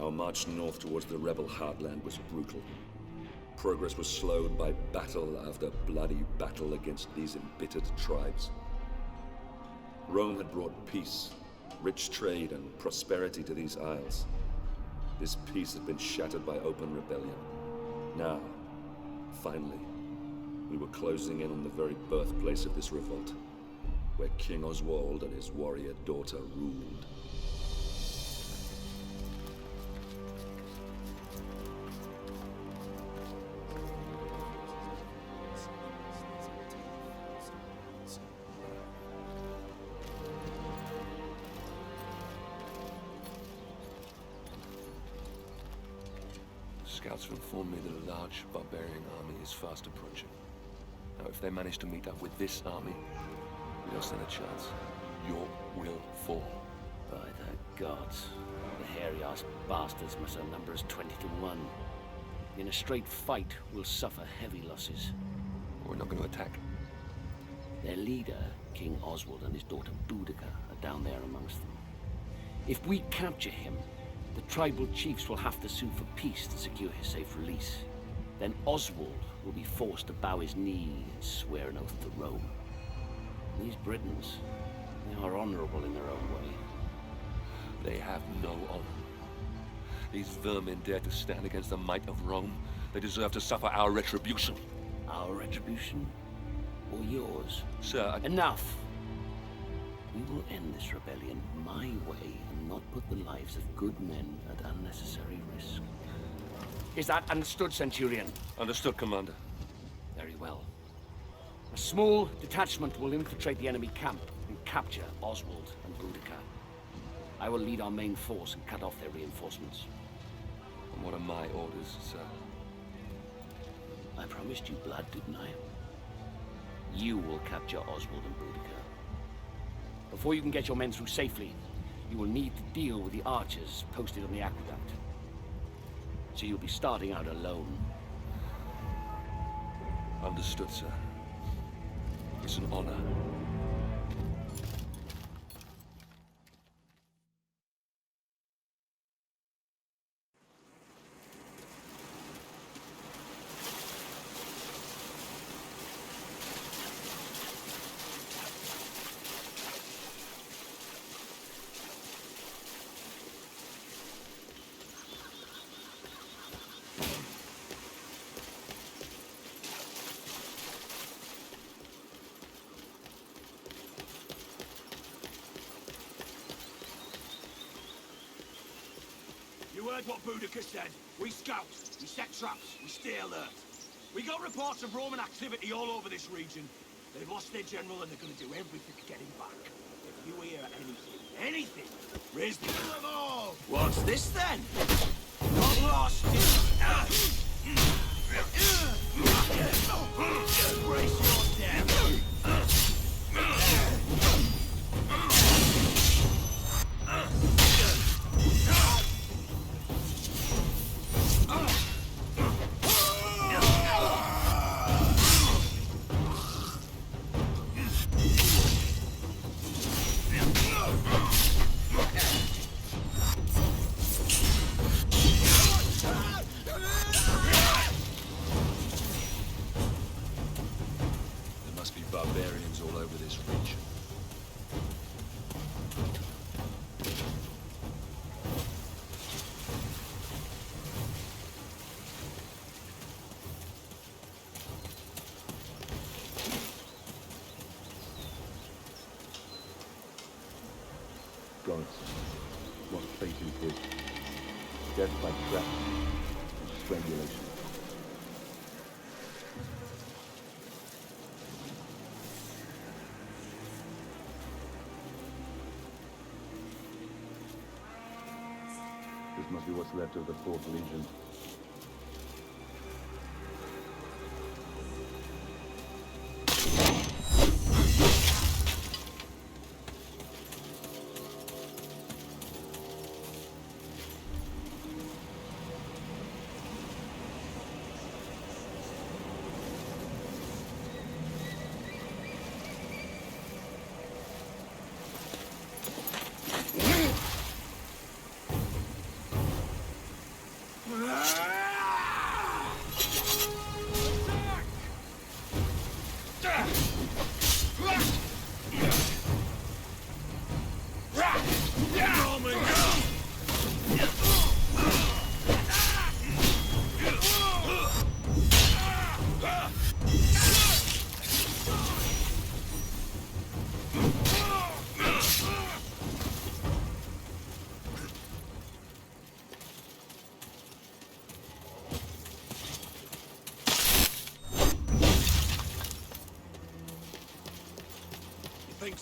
Our march north towards the rebel heartland was brutal. Progress was slowed by battle after bloody battle against these embittered tribes. Rome had brought peace, rich trade, and prosperity to these isles. This peace had been shattered by open rebellion. Now, finally, we were closing in on the very birthplace of this revolt, where King Oswald and his warrior daughter ruled. If they manage to meet up with this army, we don't stand a chance. York will fall. By the gods. The hairy-ass bastards must outnumber us 20 to 1. In a straight fight, we'll suffer heavy losses. We're not going to attack. Their leader, King Oswald, and his daughter Boudica are down there amongst them. If we capture him, the tribal chiefs will have to sue for peace to secure his safe release. Then Oswald will be forced to bow his knee and swear an oath to Rome. These Britons, they are honorable in their own way. They have no honor. These vermin dare to stand against the might of Rome. They deserve to suffer our retribution. Our retribution? Or yours? Sir, I... Enough! We will end this rebellion my way and not put the lives of good men at unnecessary risk. Is that understood, Centurion? Understood, Commander. Very well. A small detachment will infiltrate the enemy camp and capture Oswald and Boudica. I will lead our main force and cut off their reinforcements. And what are my orders, sir? I promised you blood, didn't I? You will capture Oswald and Boudica. Before you can get your men through safely, you will need to deal with the archers posted on the aqueduct. So you'll be starting out alone. Understood, sir. It's an honor. Heard what Boudica said. We scout, we set traps, we stay alert. We got reports of Roman activity all over this region. They've lost their general and they're gonna do everything to get him back. If you hear anything, anything, raise the all. What's this then? Not lost. Brace your This must be what's left of the Fourth Legion.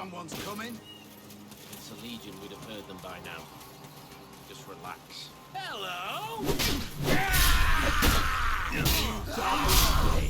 Someone's coming? It's a legion, we'd have heard them by now. Just relax. Hello! Ah!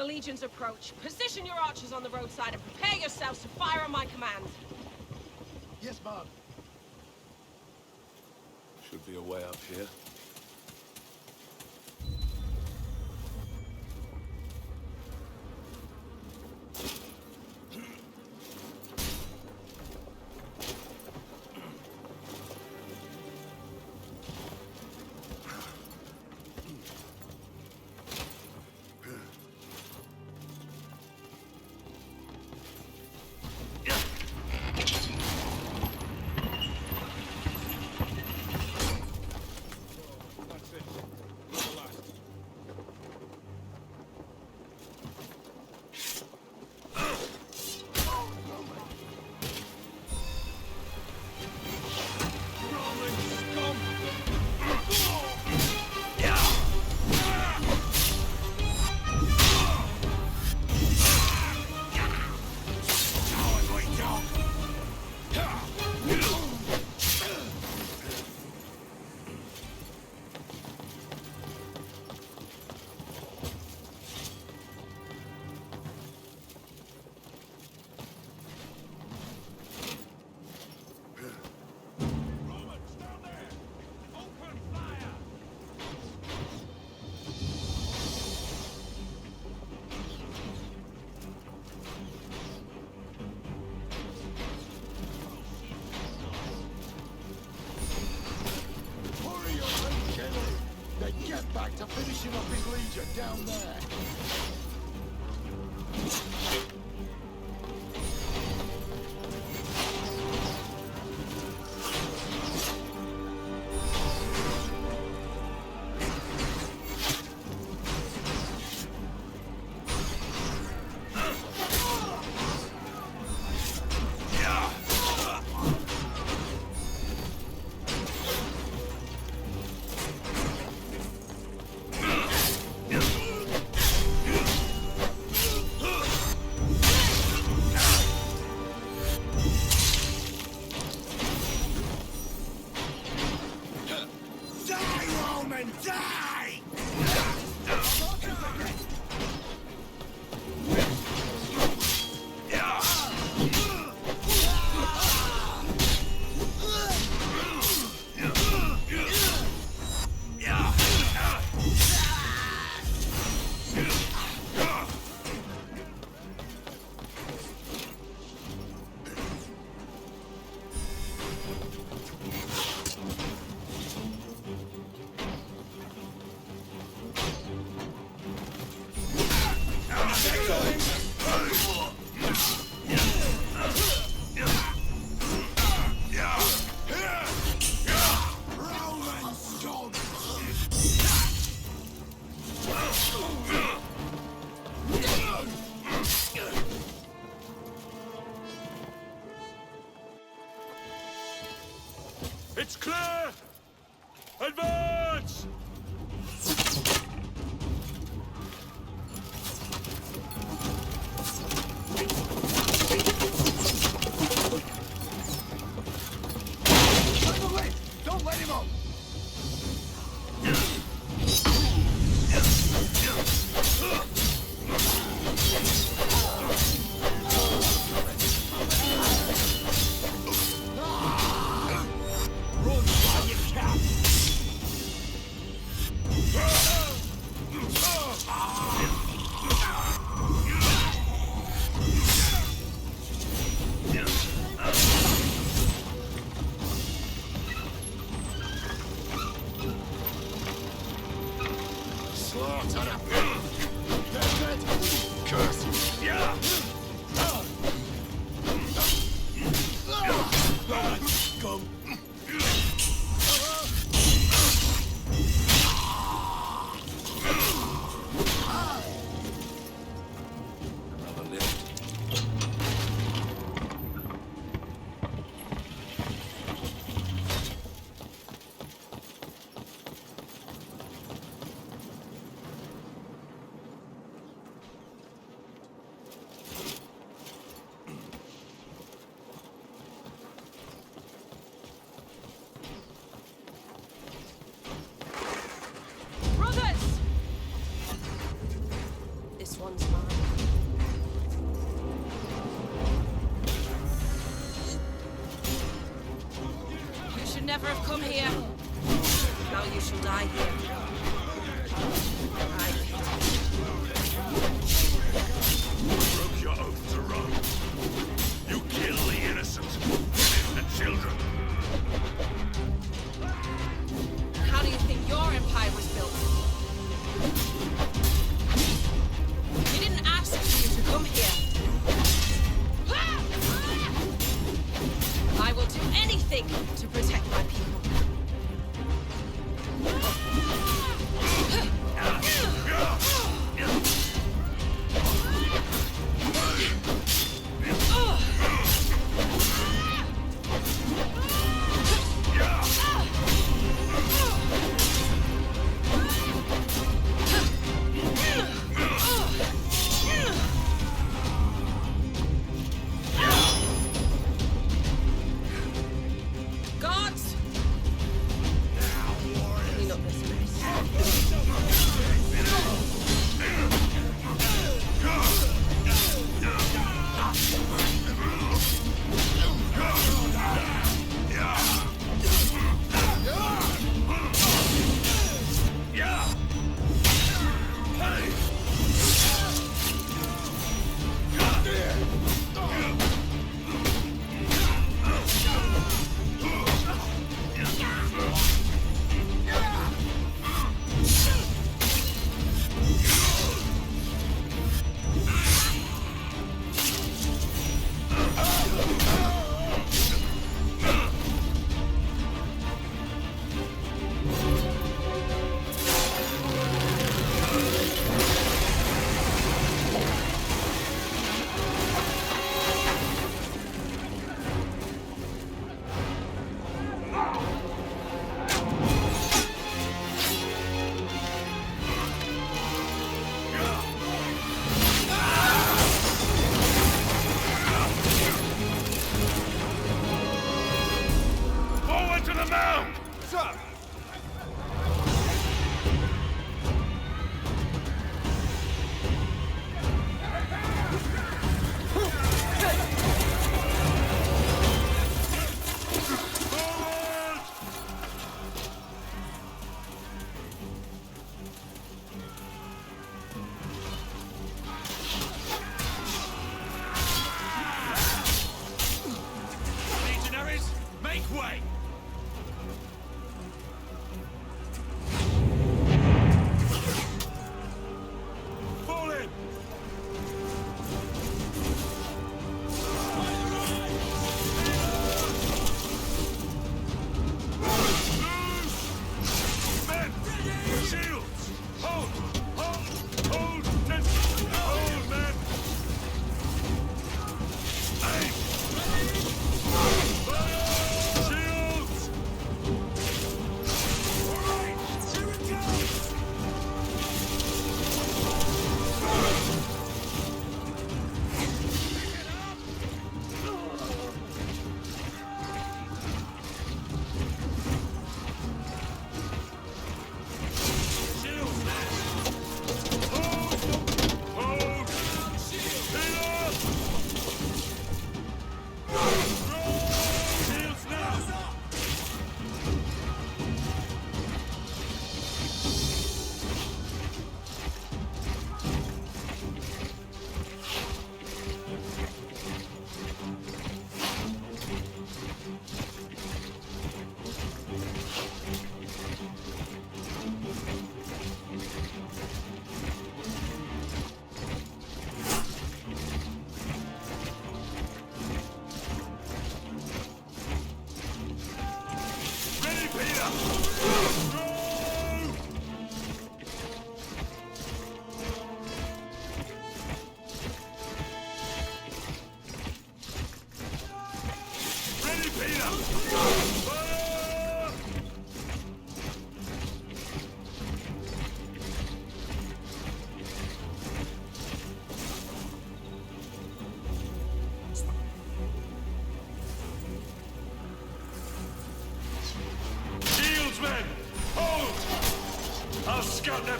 The legions approach. Position your archers on the roadside and prepare yourselves to fire on my command. Yes, Bob. Should be a way up here. Never have come here. Now you shall die here.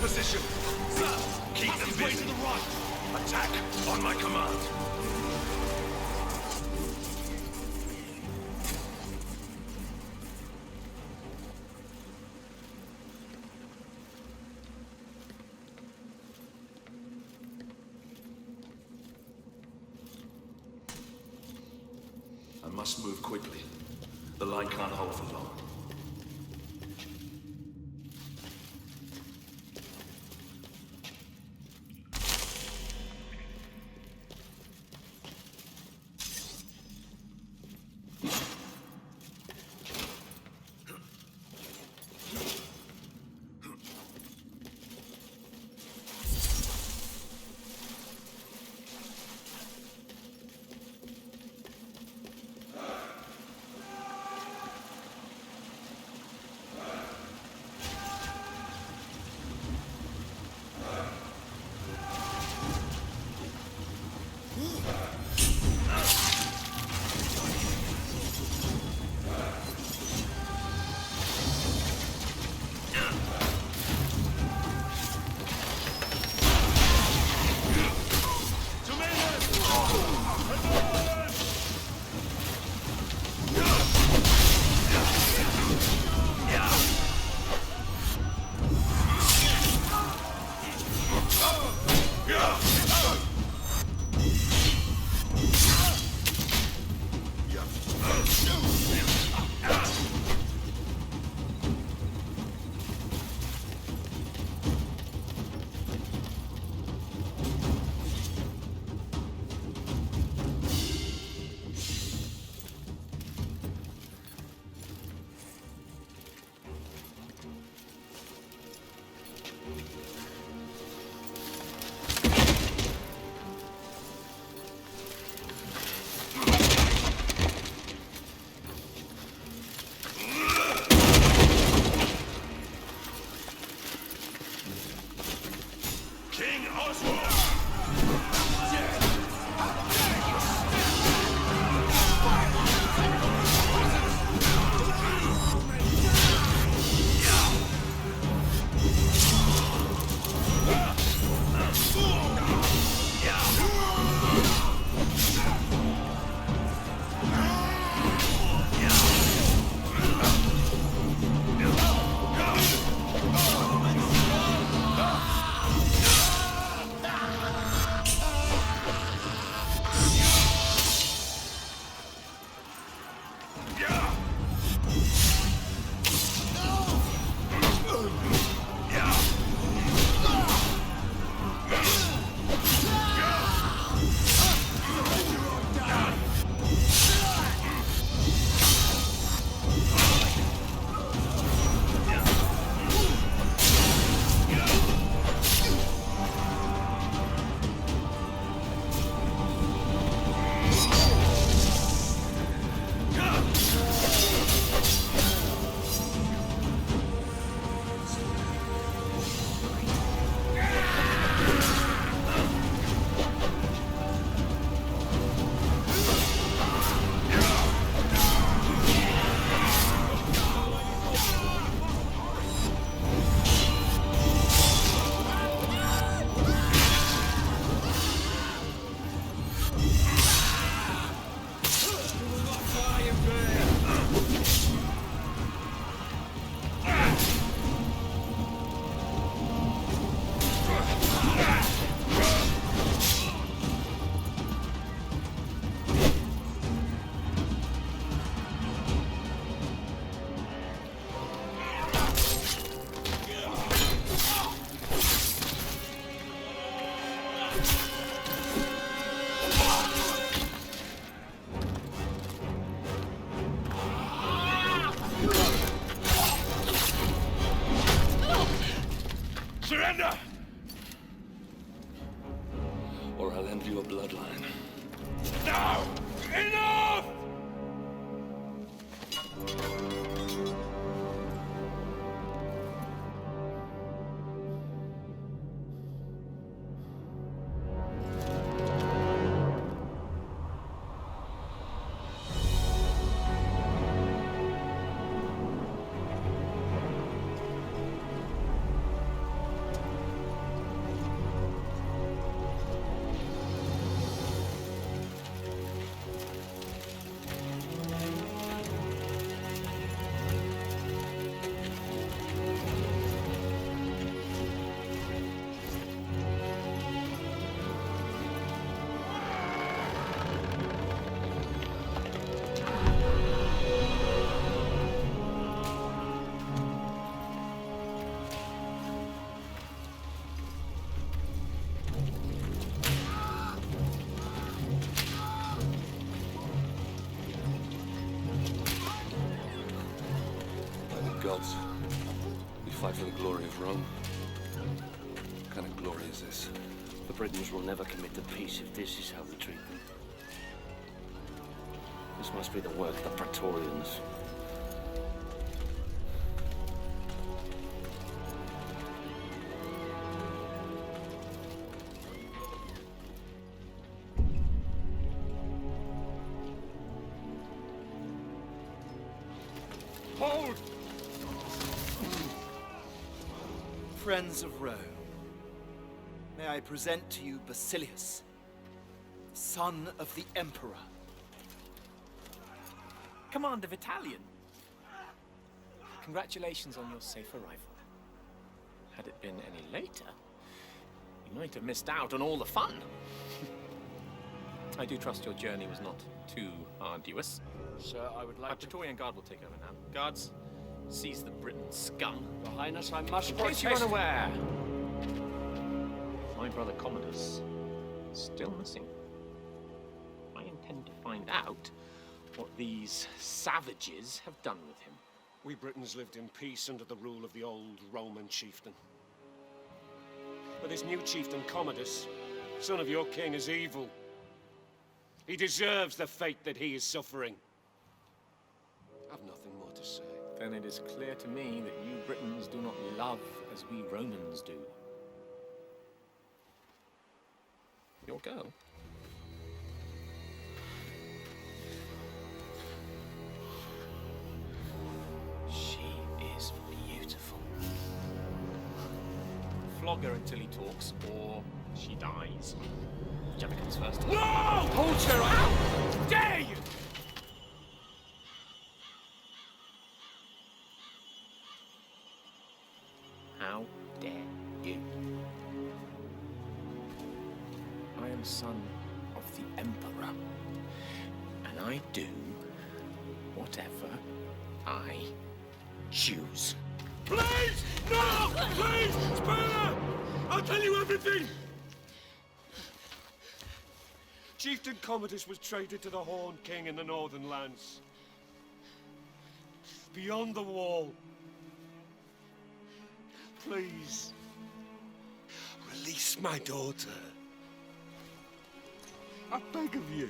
Position. Sir, keep them busy. to the right. Attack on my command. Rome. What kind of glory is this? The Britons will never commit to peace if this is how we treat them. This must be the work of the Praetorians. Friends of Rome, may I present to you Basilius, son of the Emperor. Commander Vitalian. Congratulations on your safe arrival. Had it been any later, you might have missed out on all the fun. I do trust your journey was not too arduous. Sir, I would Our like to... Praetorian Guard will take over now. Guards, seize the Briton scum. Your Highness, I must In case you're protest... unaware, my brother Commodus is still missing. I intend to find out what these savages have done with him. We Britons lived in peace under the rule of the old Roman chieftain. But this new chieftain, Commodus, son of your king, is evil. He deserves the fate that he is suffering. Then it is clear to me that you Britons do not love as we Romans do. You'll go. She is beautiful. Flog her until he talks, or she dies. Whichever comes first. No! Hold her out! Dare you! I do whatever I choose. Please! No! Please! Spare! I'll tell you everything! Chieftain Commodus was traded to the Horned King in the Northern Lands. Beyond the wall. Please. Release my daughter. I beg of you.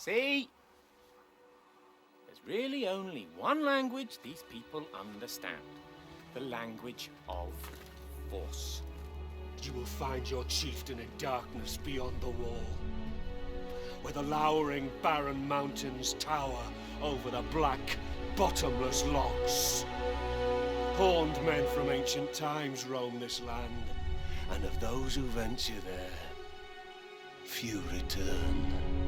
See? There's really only one language these people understand the language of force. You will find your chieftain in darkness beyond the wall. Where the lowering barren mountains tower over the black, bottomless lochs. Horned men from ancient times roam this land, and of those who venture there, few return.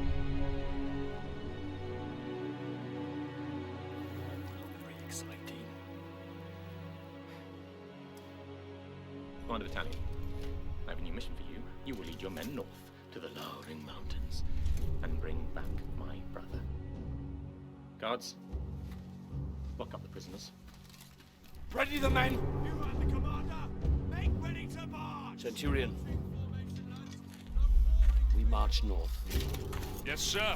Centurion, we march north. Yes, sir.